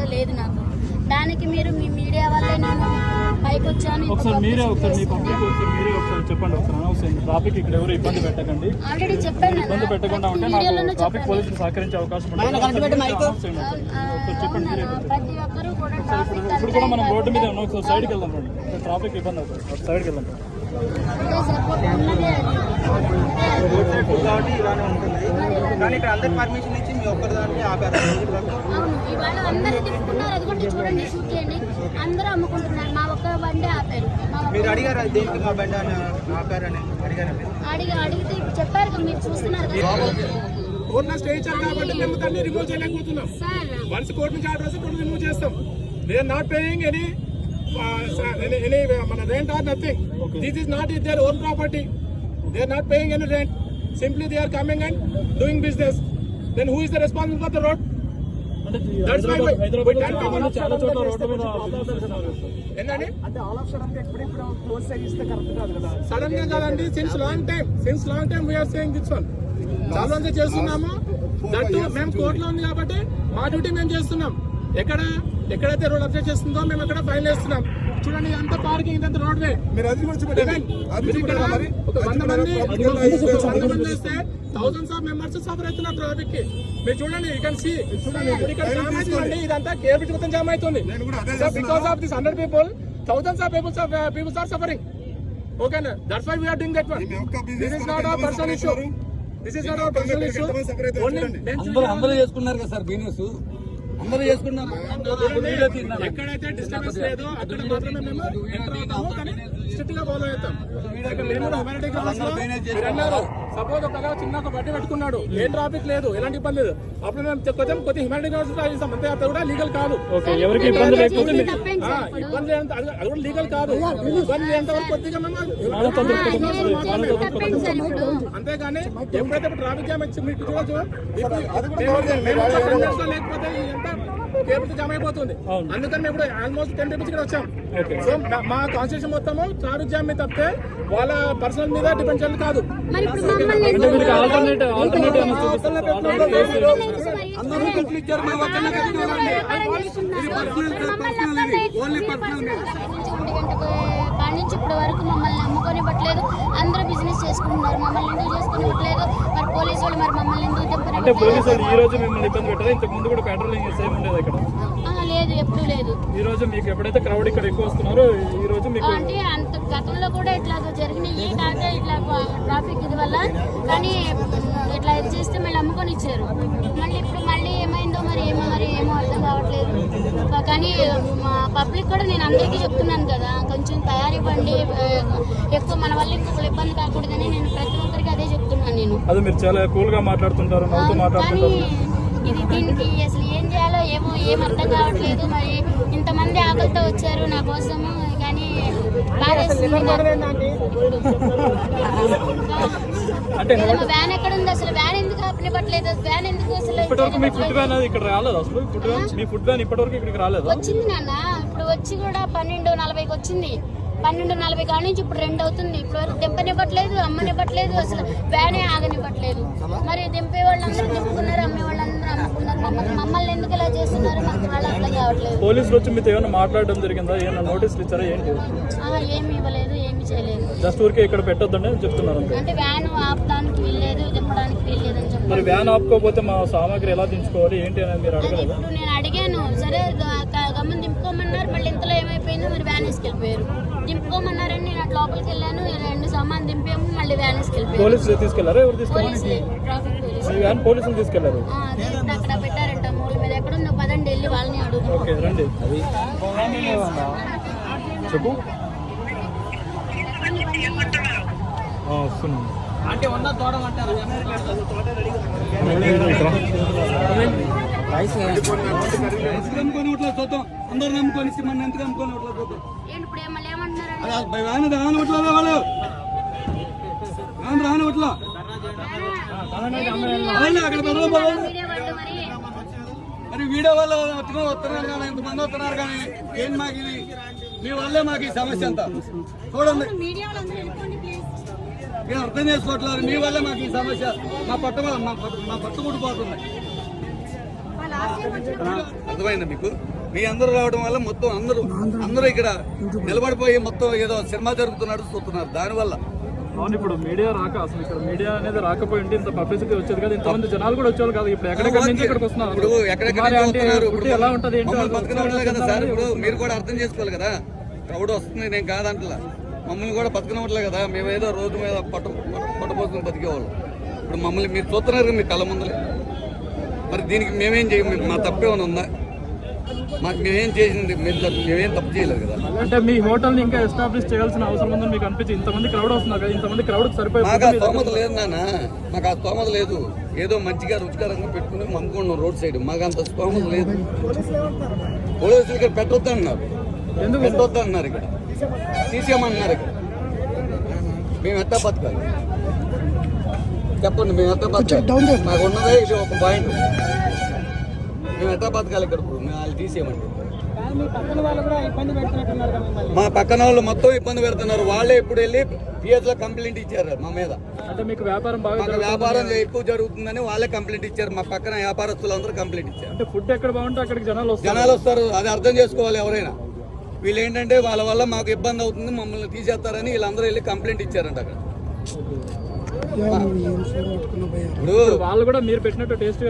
కూడా లేదు నాకు. దానికి మీరు మీ మీడియా వల్లే నేను పైకి వచ్చాను. ఒకసారి మీరే ఒకసారి మీ publicity పబ్లిక్ ఒకసారి మీరే ఒకసారి చెప్పండి ఒకసారి అనవసరం ట్రాఫిక్ ఇక్కడ ఎవరు ఇబ్బంది పెట్టకండి. ఆల్రెడీ చెప్పాను. ఇబ్బంది పెట్టకుండా ఉంటే ప్రతి నాకు వీడియోలోనూ ట్రాఫిక్ చెప్పాను. పోలీసులు సహకరించే అవకాశం ఉంటుంది? ప్రతి ఒక్కరూ కూడా ట్రాఫిక్ ఇప్పుడు కూడా మనం రోడ్డు మీద ఉన్నాం. ఒకసారి సైడ్కి వెళ్దాం రండి. ఇక్కడ ట్రాఫిక్ ఇబ్బంది అవుతుంది. సైడ్కి వెళ్దాం. కాబట్టి ఇలానే ఉంటుంది కానీ ఇక్కడ అందరి పర్మిషన్ ఇచ్చి మీ ఒక్కరి దాన్ని ఆపారు అవును ఇవాళ అందరూ తిప్పుకున్నారు అది కూడా చూడండి షూట్ చేయండి. అందరూ అమ్ముకుంటున్నారు. మా ఒక్క బండి ఆపారు. మీరు అడిగారు దేనికి మా బండి అని ఆపారని? అడిగారు అడిగి అడిగితే చెప్పారు మీరు చూస్తున్నారు కదా. కోర్టులో స్టే ఇచ్చారు కాబట్టి మేము దాన్ని రిమూవ్ చేయలేకపోతున్నాం. సార్. వన్స్ కోర్టు నుంచి ఆర్డర్ వస్తే కోర్టు రిమూవ్ చేస్తాం they are not paying any any మన rent or nothing this is not is their own property they are not paying any rent simply they are coming and doing business then who is the responsible for the road అంటే That's why Hyderabad we- Hyderabad we can't చాలా come చోట్ల road మీద business. ఏంటండి అంటే all of సడన్గా ఎప్పుడెప్పుడు close చేయిస్తే correct కాదు కదా. సడన్గా కాదండి since long time since long time we are saying this one చాలా మంది చేస్తున్నాము. దట్టు మేము కోర్టులో ఉంది కాబట్టి మా డ్యూటీ మేము చేస్తున్నాం. ఎక్కడ ఎక్కడైతే రోడ్ అబ్జెక్ట్ చేస్తుందో మేము అక్కడ ఫైన్ వేస్తున్నాం. చూడండి ఇదంతా పార్కింగ్ ఇదంతా రోడ్ వే మీరు అది కూడా వస్తే థౌసండ్స్ ఆఫ్ మెంబర్స్ సఫర్ అవుతున్నారు ట్రాఫిక్కి మీరు చూడండి యూ కెన్ సీ ఇక్కడ జామ్ అవుతుందండి ఇదంతా కేబుల్ మొత్తం జామ్ అవుతుంది. Because of this hundred people thousands of peoples peoples are suffering ఓకేనా that's why we are doing that one this is not our personal issue this is not our personal issue అందరూ అందరూ చేసుకున్నారు కదా sir business అందరూ చేసుకున్నారు ఎక్కడైతే disturbance లేదో అక్కడ మాత్రమే మేము ఎంటర్ అవుతాము కానీ స్ట్రిక్ట్గా ఫాలో అవుతాం మేము కూడా హ్యూమానిటీ గ్రౌండ్స్ అన్నారు సపోజ్ ఒక చిన్న ఒక బట్టి పెట్టుకున్నాడు ఏ ట్రాఫిక్ లేదు ఎలాంటి ఇబ్బంది లేదు. అప్పుడు మేము కొంచెం కొద్దిగా హ్యూమానిటీ ఇస్తాం అంతే అది కూడా లీగల్ కాదు. ఓకే ఎవరికి ఇబ్బంది లేకపోతే? ఇబ్బంది అది కూడా లీగల్ కాదు. ఇబ్బంది లేనంత వరకు కొద్దిగా మేము అంతేగాని ఎప్పుడైతే ట్రాఫిక్ జామ్ వచ్చి మీకు చూడొచ్చు. ఇప్పుడు మేము- మేము ఒక 10 minutes లో లేకపోతే ఇదంతా కేబుల్ జామ్ అయిపోతుంది. అవును. అందుకని మేము ఇప్పుడు ఆల్మోస్ట్ టెన్ పీపుల్స్ ఇక్కడ వచ్చాం. ఓకే. సో మా- కాన్స్టిట్యూషన్ మొత్తము ట్రాఫిక్ జామ్ మీద తప్పితే వాళ్ళ పర్సనల్ మీద డిపెండ్ చేయాలి కాదు. అందరూ ఇచ్చారు మా పర్సనల్. ఓన్లీ పర్సనల్ మీద. కాడి నుంచి ఇప్పటి వరకు మమ్మల్ని నమ్ముకొని ఇవ్వట్లేదు అందరూ బిజినెస్ చేసుకుంటున్నారు. మమ్మల్ని ఎందుకు చేసుకుని ఇవ్వట్లేదు మరి పోలీసు వాళ్ళు మరి మమ్మల్ని ఎందుకు అంటే తెంపని పోలీసు వాళ్ళు ఈ రోజు మిమ్మల్ని ఇబ్బంది పెట్టారు ఇంతకు ముందు కూడా పెట్రోలింగ్ సేమ్ ఉండేది ఇక్కడ లేదు ఎప్పుడు లేదు. ఈ రోజు మీకు ఎప్పుడైతే క్రౌడ్ ఇక్కడ ఎక్కువ వస్తున్నారో ఈ రోజు మీకు అంటే అంత గతంలో కూడా ఇట్లా జరిగినాయి. కాక ఇట్లా ట్రాఫిక్ ఇది వల్ల. కానీ ఇట్లా చేస్తే మళ్ళీ అమ్ముకొని ఇచ్చారు మళ్ళీ ఇప్పుడు మళ్ళీ ఏమైందో మరి ఏమో మరి ఏమో అర్థం కావట్లేదు కానీ మా పబ్లిక్ కూడా నేను అందరికీ చెప్తున్నాను కదా కొంచెం తయారివ్వండి ఎక్కువ మన వల్ల ఇంకొకరు ఇబ్బంది కాకూడదని నేను ప్రతి ఒక్కరికి అదే చెప్తున్నాను నేను. అది మీరు చాలా కూల్గా మాట్లాడుతుంటారు. కానీ మాట్లాడుతుంటారు ఇది దీనికి అసలు ఏం చేయాలో ఏమో ఏం అర్థం కావట్లేదు. మరి ఇంతమంది ఆకలితో వచ్చారు నా కోసము కానీ బాధేస్తుంది అంటే. వ్యాన్ ఎక్కడ ఉంది అసలు వ్యాన్ ఎందుకు ఆపనివ్వట్లేదు? వ్యాన్ ఎందుకు అసలు ఇప్పటివరకు మీ ఫుడ్ వ్యాన్ అది ఇక్కడ రాలేదు అసలు? ఫుడ్ వ్యాన్ మీ ఫుడ్ వ్యాన్ ఇప్పటివరకు ఇక్కడికి రాలేదు? వచ్చింది నాన్న. ఇప్పుడు వచ్చి కూడా పన్నెండు నలభైకి వచ్చింది. పన్నెండు నలభై కాడ నుంచి ఇప్పుడు రెండు అవుతుంది. ఇప్పుడు వరకు దింపనివ్వట్లేదు అమ్మనివ్వట్లేదు అసలు వ్యానే ఆగనివ్వట్లేదు. మరి దింపే వాళ్ళందరూ దింపుకున్నారు అమ్మే వాళ్ళందరూ అమ్ముకున్నారు. మమ్మల్ని మమ్మల్ని ఎందుకు ఇలా చేస్తున్నారు? మాకు అర్థం కావట్లేదు. పోలీసులు వచ్చి మీతో ఏమైనా మాట్లాడడం జరిగిందా? ఏమైనా నోటీసులు ఇచ్చారా? ఏంటి? ఏమీ ఇవ్వలేదు ఏమీ చేయలేదు. జస్ట్ ఊరికే ఇక్కడ చెప్తున్నారు అంటే వ్యాన్ ఆపడానికి వీల్లేదు దింపడానికి వీల్లేదని చెప్పారు. మరి వ్యాన్ ఆపుకోకపోతే మా సామాగ్రి ఎలా దించుకోవాలి? ఏంటి అనేది మీరు అది అడగలేదా? ఇప్పుడు నేను అడిగాను సరే గ- గ- గమ్మున దింపుకోమన్నారు మళ్ళీ ఇంతలో ఏమైపోయిందో మరి వ్యాన్ వేసుకెళ్ళిపోయారు దింపుకోమన్నారని నేను అటు లోపలికి వెళ్ళాను ఈ రెండు సామాన్ దింపాము మళ్ళీ వ్యాన్ వేసుకెళ్ళిపోయారు పోలీసులు తీసుకెళ్ళారా? ఎవరు తీసుకెళ్ళారు? పోలీసులే ట్రాఫిక్ పోలీసు మీ వ్యాన్ పోలీసులు తీసుకెళ్ళారు? ఆ, అక్కడ పెట్టారంట మూల మీద ఎక్కడ ఉందో పదండి వెళ్ళి వాళ్ళని ఓకే రండి. చెప్పు. ఆ, వస్తున్నాను. అంటే ఉన్న తోడమంటారు నమ్ముకొని ఇట్లా చూద్దాం. అందరు నమ్ముకొని మన ఎంత నమ్ముకొని వాళ్ళు. రాని అవునా, అక్కడ మరి. మరి వీడియో వాళ్ళు వస్తున్నారు వస్తున్నారు కానీ ఎంతమంది వస్తున్నారు కానీ ఏం మాకు ఇది? మీ వల్లే మాకు ఈ సమస్య అంతా. చూడండి. మేము అర్థం చేసుకోవట్లేదు. మీ వల్లే మాకు ఈ సమస్య. మా పట్ట మా పట్టు- కుడిపోతుంది అర్థమైందా మీకు? మీ అందరూ రావడం వల్ల మొత్తం అందరూ అందరూ ఇక్కడ నిలబడిపోయి మొత్తం ఏదో సినిమా జరుగుతున్నట్టు చూస్తున్నారు. దానివల్ల. అవును ఇప్పుడు మీడియా రాక అసలు ఇక్కడ మీడియా అనేది రాకపోయి ఉంటే ఇంత పబ్లిసిటీ వచ్చేది కదా. ఇంతమంది జనాలు కూడా వచ్చేవాళ్ళు కాదు. ఇప్పుడు ఎక్కడెక్కడి నుంచి ఇక్కడికి వస్తున్నారు? ఇప్పుడు ఎక్కడెక్కడ ఎలా ఉంటది ఏంటో? కదా సార్. ఇప్పుడు మీరు కూడా అర్థం చేసుకోవాలి కదా. క్రౌడ్ వస్తుంది నేను కాదంటలా. మమ్మల్ని కూడా బతకనివ్వట్లే కదా. మేము ఏదో రోడ్డు మీద పట్ట పట్టబోతున్న బతికేవాళ్ళం. ఇప్పుడు మమ్మల్ని మీరు చూస్తున్నారు కదా మీ కళ్ళ ముందలే. మరి దీనికి మేమేం చేయం? మా తప్పేమైనా ఉందా? మాకు మేమేం చేసింది? మీరు మేమేం తప్పు చేయలేదు కదా. అంటే మీ హోటల్ ఇంకా ఎస్టాబ్లిష్ చేయాల్సిన అవసరం ఉందని మీకు అనిపించి ఇంతమంది క్రౌడ్ వస్తున్నారు కదా ఇంతమంది క్రౌడ్ సరిపోయి మాకు ఆ స్తోమత లేదు నాన్న. మాకు ఆ స్తోమత లేదు. ఏదో మంచిగా రుచికరంగా పెట్టుకుని అమ్ముకున్నాం రోడ్ సైడ్. మాకు అంత స్తోమత లేదు. పోలీసులు ఇక్కడ పెట్టొద్దు అన్నారు ఎందుకు? పెట్టొద్దు అన్నారు ఇక్కడ. తీసేయమన్నారు ఇక్కడ. మేము ఎట్టా బతకాలి? చెప్పండి మేము ఎట్టా బతకాలి? మాకు ఉన్నదే ఇది ఒక పాయింట్ మేము ఎట్టా బతకాలి ఇక్కడ ఇప్పుడు? మేము వాళ్ళు తీసేయమండి. మా పక్కన వాళ్ళు మొత్తం ఇబ్బంది పెడుతున్నారు. వాళ్ళే ఇప్పుడు వెళ్ళి పిఎస్లో కంప్లైంట్ ఇచ్చారు మా మీద. అంటే మీకు వ్యాపారం బాగా. వ్యాపారం ఎక్కువ జరుగుతుందని వాళ్ళే కంప్లైంట్ ఇచ్చారు. మా పక్కన వ్యాపారస్తులు అందరూ కంప్లైంట్ ఇచ్చారు. అంటే ఫుడ్ ఎక్కడ బాగుంటే అక్కడికి జనాలు జనాలు వస్తారు. అది అర్థం చేసుకోవాలి ఎవరైనా. వీళ్ళు ఏంటంటే వాళ్ళ వల్ల మాకు ఇబ్బంది అవుతుంది మమ్మల్ని తీసేస్తారని వీళ్ళందరూ వెళ్ళి కంప్లైంట్ ఇచ్చారంట అక్కడ. ఇప్పుడు వాళ్ళు కూడా మీరు పెట్టినట్టు టేస్ట్